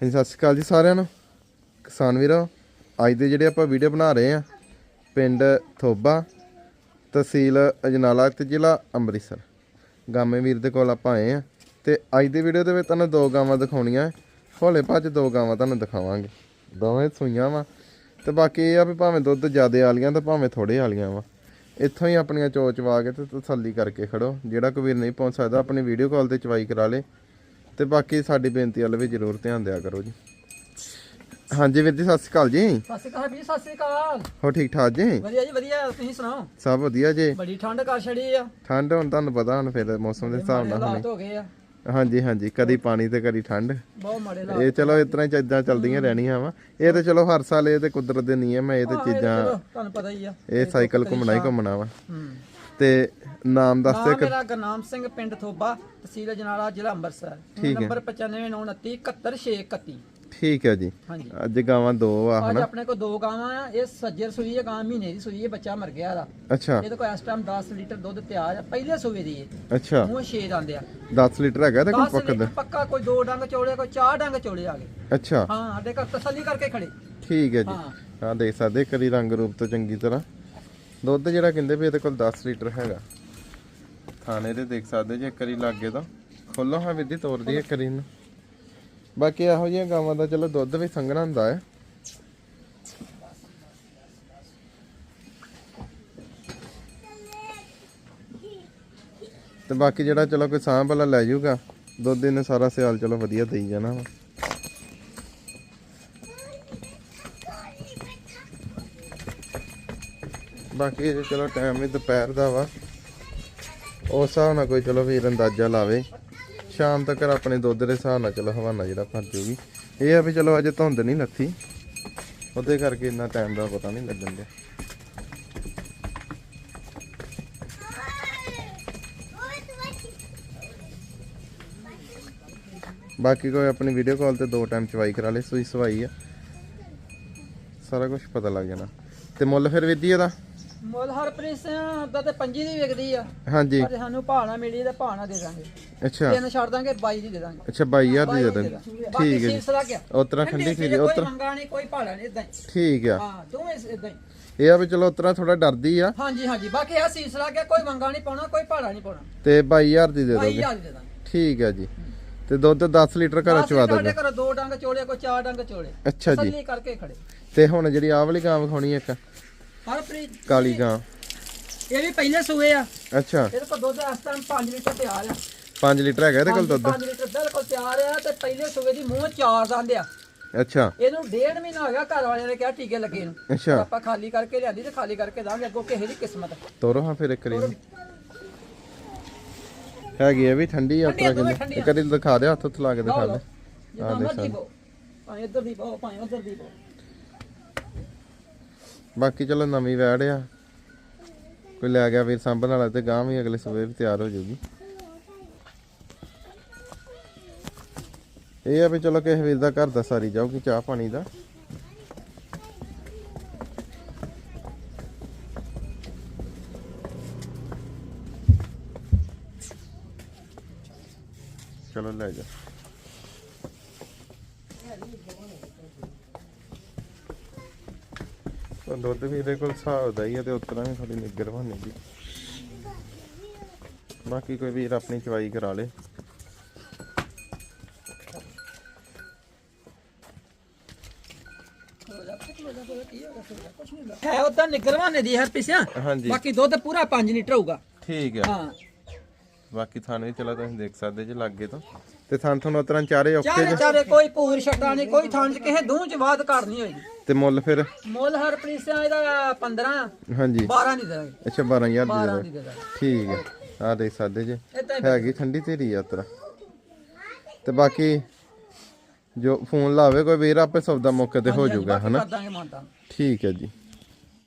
ਹਾਂਜੀ, ਸਤਿ ਸ਼੍ਰੀ ਅਕਾਲ ਜੀ ਸਾਰਿਆਂ ਨੂੰ। ਕਿਸਾਨ ਵੀਰੋ, ਅੱਜ ਦੇ ਜਿਹੜੇ ਆਪਾਂ ਵੀਡੀਓ ਬਣਾ ਰਹੇ ਆ ਪਿੰਡ ਥੋਬਾ, ਤਹਿਸੀਲ ਅਜਨਾਲਾ ਤੇ ਜ਼ਿਲ੍ਹਾ ਅੰਮ੍ਰਿਤਸਰ। ਗਾਮੇ ਵੀਰ ਦੇ ਕੋਲ ਆਪਾਂ ਆਏ ਆ ਤੇ ਅੱਜ ਦੀ ਵੀਡੀਓ ਦੇ ਵਿੱਚ ਤੁਹਾਨੂੰ ਦੋ ਗਾਵਾਂ ਦਿਖਾਉਣੀਆਂ। ਹੌਲੇ ਭੱਜ ਦੋ ਗਾਵਾਂ ਤੁਹਾਨੂੰ ਦਿਖਾਵਾਂਗੇ। ਦੋਵੇਂ ਸੂਈਆਂ ਵਾ। ਤੇ ਬਾਕੀ ਇਹ ਆ ਵੀ ਭਾਵੇਂ ਦੁੱਧ ਜ਼ਿਆਦੇ ਵਾਲੀਆਂ ਤੇ ਭਾਵੇਂ ਥੋੜੇ ਵਾਲੀਆਂ ਵਾ। ਇੱਥੋਂ ਹੀ ਆਪਣੀਆਂ ਚੋਚਵਾ ਕੇ ਤੇ ਤਸੱਲੀ ਕਰਕੇ ਖੜੋ। ਜਿਹੜਾ ਕੋਈ ਵੀਰ ਨਹੀਂ ਪਹੁੰਚ ਸਕਦਾ, ਆਪਣੀ ਵੀਡੀਓ ਕਾਲ ਤੇ ਚਵਾਈ ਕਰਾ ਲੇ। ਤੇ ਬਾਕੀ ਸਾਡੀ ਬੇਨਤੀ ਵੱਲ ਵੀ ਜ਼ਰੂਰ ਧਿਆਨ ਦਿਆ ਕਰੋ ਜੀ। ਹਾਂਜੀ ਵੀਰ ਜੀ ਸਤਿ ਸ਼੍ਰੀ ਅਕਾਲ ਜੀ। ਸਤਿ ਸ਼੍ਰੀ ਅਕਾਲ ਵੀਰ ਸਤਿ ਸ਼੍ਰੀ ਅਕਾਲ। ਹੋ ਠੀਕ ਠਾਕ ਜੀ? ਵਧੀਆ ਜੀ ਵਧੀਆ। ਤੁਸੀਂ ਸੁਣਾਓ? ਸਭ ਵਧੀਆ ਜੀ। ਬੜੀ ਠੰਡ ਕਰ ਛੜੀ ਆ। ਠੰਡ ਹੁਣ ਤੁਹਾਨੂੰ ਪਤਾ ਹੁਣ ਫਿਰ ਮੌਸਮ ਦੇ ਹਿਸਾਬ ਨਾਲ ਹਾਲਾਤ ਹੋ ਗਏ ਆ। ਹੋਣੀ ਹਾਂਜੀ ਹਾਂਜੀ। ਕਦੀ ਪਾਣੀ ਤੇ ਕਦੀ ਠੰਡ। ਬਹੁਤ ਮਾੜੇ ਹਾਲਾਤ ਇਹ ਚਲੋ ਇਸ ਤਰ੍ਹਾਂ ਹੀ ਚੀਜ਼ਾਂ ਚੱਲਦੀਆਂ ਰਹਿਣੀਆਂ ਵਾ। ਇਹ ਤੇ ਚਲੋ ਹਰ ਸਾਲ ਇਹ ਤੇ ਕੁਦਰਤ ਦੇ ਨਿਯਮ ਹੈ ਇਹ ਤੇ ਚੀਜ਼ਾਂ ਤੁਹਾਨੂੰ ਪਤਾ ਹੀ ਆ। ਇਹ ਸਾਈਕਲ ਘੁੰਮਣਾ ਹੀ ਘੁੰਮਣਾ ਵਾ। ਹੂੰ ਤੇ ਨਾਮ ਦੱਸ ਨਾਮ ਦਿਓ ਮੇਰਾ ਗੁਰਨਾਮ ਸਿੰਘ ਪਿੰਡ ਥੋਬਾ ਤਹਿਸੀਲ ਜਨਾਲਾ ਜ਼ਿਲ੍ਹਾ ਅੰਮ੍ਰਿਤਸਰ। ਠੀਕ ਹੈ। ਨੰਬਰ 9591 71631 ਠੀਕ ਹੈ ਜੀ। ਹਾਂਜੀ। ਅੱਜ ਗਾਵਾਂ ਦੋ ਆ ਅੱਜ ਹਨਾ? ਆਪਣੇ ਕੋਲ ਦੋ ਗਾਵਾਂ ਆ ਇਹ ਸੱਜਰ ਸੂਈ ਹੈ ਗਾਂ ਮਹੀਨੇ ਦੀ ਸੂਈ ਹੈ ਬੱਚਾ ਮਰ ਗਿਆ ਦਾ ਅੱਛਾ। ਇਹਦੇ ਕੋਲ ਇਸ ਟਾਈਮ 10 ਲੀਟਰ ਦੁੱਧ ਤਿਆਰ ਆ ਪਹਿਲੇ ਸੂਏ ਦੀ ਹੈ ਅੱਛਾ। ਮੂੰਹ 6 ਦੰਦੇ ਆ। 10 ਲੀਟਰ ਹੈਗਾ ਤੇ ਕੋਈ 10 ਪੱਕਾ ਲੀਟਰ ਪੱਕਾ ਕੋਈ ਦੋ ਡੰਗ ਚੋਲੇ ਕੋਈ ਚਾਰ ਡੰਗ ਚੋਲੇ ਆ ਗਏ। ਅੱਛਾ। ਹਾਂ ਸਾਡੇ ਘਰ ਤਸੱਲੀ ਕਰਕੇ ਖੜੇ। ਠੀਕ ਹੈ ਜੀ। ਹਾਂ। ਹਾਂ ਦੇਖ ਸਕਦੇ ਕਰੀ ਰੰਗ ਰੂਪ ਤੋਂ ਚੰਗੀ ਤਰ੍ਹਾਂ। ਦੁੱਧ ਜਿਹੜਾ ਕਹਿੰਦੇ ਵੀ ਇਹਦੇ ਕੋਲ 10 ਲੀਟਰ ਹੈਗਾ। ਥਾਣੇ ਤੇ ਦੇਖ ਸਕਦੇ ਜੇ ਕਰੀ ਲੱਗੇ ਤਾਂ। ਖੋਲੋ ਹਾਂ ਵਿਧੀ ਤੋਰਦੀ ਹੈ ਕਰੀ ਨੂੰ ਬਾਕੀ ਇਹੋ ਜਿਹੀਆਂ ਗਾਵਾਂ ਦਾ ਚਲੋ ਦੁੱਧ ਵੀ ਸੰਘਣਾ ਹੁੰਦਾ ਹੈ। ਤੇ ਬਾਕੀ ਜਿਹੜਾ ਚਲੋ ਕੋਈ ਸਾਂਭ ਵਾਲਾ ਲੈ ਜਾਊਗਾ, ਦੁੱਧ ਇਹਨੇ ਸਾਰਾ ਸਿਆਲ ਚਲੋ ਵਧੀਆ ਦੇਈ ਜਾਣਾ ਵਾ। ਬਾਕੀ ਇਹ ਚਲੋ ਟਾਈਮ ਵੀ ਦੁਪਹਿਰ ਦਾ ਵਾ। ਉਸ ਹਿਸਾਬ ਨਾਲ ਕੋਈ ਚਲੋ ਵੀਰ ਅੰਦਾਜ਼ਾ ਲਾਵੇ। ਸ਼ਾਮ ਤੱਕ ਆਪਣੇ ਦੁੱਧ ਦੇ ਹਿਸਾਬ ਨਾਲ ਚਲੋ ਹਵਾਨਾ ਜਿਹੜਾ ਭਰ ਜੂਗੀ। ਇਹ ਆ ਵੀ ਚਲੋ ਅਜੇ ਧੁੰਦ ਨਹੀਂ ਲੱਥੀ। ਉਹਦੇ ਕਰਕੇ ਇੰਨਾ ਟਾਈਮ ਦਾ ਪਤਾ ਨਹੀਂ ਲੱਗਣ ਡਿਆ। ਬਾਕੀ ਕੋਈ ਆਪਣੀ ਵੀਡੀਓ ਕਾਲ ਤੇ ਦੋ ਟਾਈਮ ਚਵਾਈ ਕਰਾ ਲੇ, ਸੂਈ ਸਵਾਈ ਆ। ਸਾਰਾ ਕੁਝ ਪਤਾ ਲੱਗ ਜਾਣਾ। ਤੇ ਮੁੱਲ ਫਿਰ ਵਿਧੀ ਇਹਦਾ? ਮੁੱਲ ਹਰਪ੍ਰੀਤ ਸਿੰਘ ਦਾ ਤੇ ਪੰਜੀ ਦੀ ਵਿਕਦੀ ਆ। ਹਾਂਜੀ। ਪਰ ਸਾਨੂੰ ਭਾਣਾ ਮਿਲੀ ਤੇ ਭਾਣਾ ਦੇ ਦਾਂਗੇ। ਅੱਛਾ। ਤਿੰਨ ਛੱਡ ਦਾਂਗੇ 22 ਦੀ ਦੇ ਦਾਂਗੇ। ਅੱਛਾ 22000 ਦੀ ਦੇ ਦਾਂਗੇ। ਠੀਕ ਹੈ ਗਿਆ ਉਤਰਾ ਠੰਡੀ ਸੀ ਉਤਰਾ। ਮੰਗਾ ਨਹੀਂ ਕੋਈ ਭਾੜਾ ਨਹੀਂ ਇਦਾਂ ਠੀਕ ਆ। ਹਾਂ ਦੋਵੇਂ ਇਦਾਂ ਹੀ। ਇਹ ਆ ਵੀ ਚਲੋ ਉਤਰਾ ਥੋੜਾ ਡਰਦੀ ਆ। ਹਾਂਜੀ ਹਾਂਜੀ। ਬਾਕੀ ਆ ਸੀਸ ਲੱਗ ਗਿਆ ਕੋਈ ਮੰਗਾ ਨਹੀਂ ਪਾਉਣਾ ਕੋਈ ਭਾੜਾ ਨਹੀਂ ਪਾਉਣਾ। ਤੇ 22000 ਦੀ ਦੇ 22 ਦੋਗੇ। ਹਜ਼ਾਰ ਦੀ ਦੇ ਦਾਂਗੇ। ਠੀਕ ਆ ਜੀ। ਤੇ ਦੁੱਧ 10 ਲੀਟਰ ਘਰ ਚਵਾ ਸਾਡੇ ਦੋਗੇ। ਘਰ ਦੋ ਡੰਗ ਚੋਲੇ ਕੋਈ ਚਾਰ ਡੰਗ ਚੋਲੇ। ਅੱਛਾ ਜੀ। ਤਸੱਲੀ ਕਰਕੇ ਖੜੇ। ਤੇ ਹੁਣ ਜਿਹੜੀ ਆਹ ਵਾਲੀ ਗਾਂ ਵਿਖਾਉਣੀ ਇੱਕ। ਹਰਪ੍ਰੀਤ। ਕਾਲੀ ਗਾਂ। ਇਹ ਵੀ ਪਹਿਲੇ ਸੂਏ ਆ। ਅੱਛਾ। ਇਹਦੇ ਕੋਲ ਦੁੱਧ ਇਸ ਟਾਈਮ 5 ਲੀਟਰ ਤਿਆਰ ਆ। 5 ਲੀਟਰ ਹੈਗਾ ਇਹਦੇ ਕੋਲ ਦੁੱਧ? 5 ਲੀਟਰ ਬਿਲਕੁਲ ਤਿਆਰ ਆ ਤੇ ਪਹਿਲੇ ਸੂਏ ਦੀ ਮੂੰਹ ਚਾਰ ਦੰਦ ਆ। ਅੱਛਾ। ਇਹਨੂੰ ਡੇਢ ਮਹੀਨਾ ਹੋ ਗਿਆ ਘਰ ਵਾਲਿਆਂ ਨੇ ਕਿਹਾ ਟੀਕੇ ਲੱਗੇ ਨੂੰ। ਅੱਛਾ। ਆਪਾਂ ਖਾਲੀ ਕਰਕੇ ਲਿਆਂਦੀ ਤੇ ਖਾਲੀ ਕਰਕੇ ਦਾਂਗੇ ਅੱਗੋਂ ਕਿਸੇ ਦੀ ਕਿਸਮਤ। ਤੋਰੋ ਹਾਂ ਫਿਰ ਇੱਕ ਰੀ ਹੈਗੀ ਆ ਵੀ ਠੰਡੀ ਆ ਆ, ਕਹਿੰਦੇ। ਠੰਡੀਆਂ। ਇੱਕ ਵਾਰੀ ਦਿਖਾ ਦਿਓ ਹੱਥ ਉੱਤ ਲਾ ਕੇ ਦਿਖਾ ਦੇ। ਜਿੱਦਾਂ ਮਰਜ਼ੀ ਪਾਓ। ਭਾਵੇਂ ਇੱਧਰ ਦੀ ਪਾਓ ਭਾਵੇਂ ਉੱਧਰ ਦੀ ਪਾਓ। ਬਾਕੀ ਚਲੋ ਨਵੀਂ ਵੈੜ ਆ। ਕੋਈ ਲੈ ਗਿਆ ਵੀਰ ਸਾਂਭਣ ਵਾਲਾ ਤੇ ਗਾਂ ਵੀ ਅਗਲੇ ਸਵੇਰ ਵੀ ਤਿਆਰ ਹੋ ਜਾਊਗੀ। ਇਹ ਆ ਵੀ ਚਲੋ ਕਿਸੇ ਵੀਰ ਦਾ ਘਰ ਦਾ ਸਾਰੀ ਜਾਊਗੀ, ਚਾਹ ਪਾਣੀ ਦਾ। ਚਲੋ ਲੈ ਜਾ। ਤਾਂ ਦੁੱਧ ਵੀ ਇਹਦੇ ਕੋਲ ਹਿਸਾਬ ਦਾ ਹੀ ਹੈ ਤੇ ਉਤਰਾਂ ਵੀ ਥੋੜੀ ਨਿੱਗਰ ਬਣੇ ਦੀ ਬਾਕੀ ਕੋਈ ਵੀਰ ਆਪਣੀ ਚਵਾਈ ਕਰਾ ਲੇ। ਹੈ ਉਦਾਂ ਨਿਗਰਵਾਨੇ ਦੀ ਹਰ ਪਿਸਿਆ ਬਾਕੀ ਦੁੱਧ ਪੂਰਾ 5 ਲੀਟਰ ਹੋਊਗਾ। ਠੀਕ ਹੈ ਹਾਂ। ਬਾਕੀ ਥਾਂ ਵੀ ਚਲੋ ਤੁਸੀਂ ਦੇਖ ਸਕਦੇ ਜੇ ਲੱਗੇ ਤੋਂ। ਤੇ ਥਾਂ ਤੁਹਾਨੂੰ ਉਤਰਾਂ ਚਾਰੇ ਓਕੇ ਚਾਰੇ ਚਾਰੇ ਕੋਈ ਪੂਰ ਛੱਟਾ ਨਹੀਂ ਕੋਈ ਥਾਂ ਚ ਕਿਸੇ ਦੂਹ ਚ ਬਾਤ ਘੜ ਨਹੀਂ ਹੋਏਗੀ। ਤੇ ਮੁੱਲ ਫਿਰ? ਮੁੱਲ ਹਰ ਪ੍ਰੀਸਿਆ ਇਹਦਾ 15 ਹਾਂਜੀ। 12 ਦੀ ਦੇਵਾਂਗੇ ਅੱਛਾ 12000 ਦੀ 12 ਦੇ ਦੀ ਦਿਓ। ਦੇ ਦਾਂਗੇ ਠੀਕ ਹੈ। ਆ ਦੇਖ ਸਕਦੇ ਜੇ। ਹੀ ਹੈਗੀ ਠੰਡੀ ਤੇਰੀ ਯਾਤਰਾ। ਤੇ ਬਾਕੀ ਜੋ ਫੋਨ ਲਾਵੇ ਕੋਈ ਵੀਰ ਆਪੇ ਸੌਦਾ ਮੌਕੇ ਤੇ ਹੋ ਜਾਊਗਾ ਹਨਾ? ਕਰ ਦਾਂਗੇ ਮਾਨਤਾ। ਠੀਕ ਹੈ ਜੀ।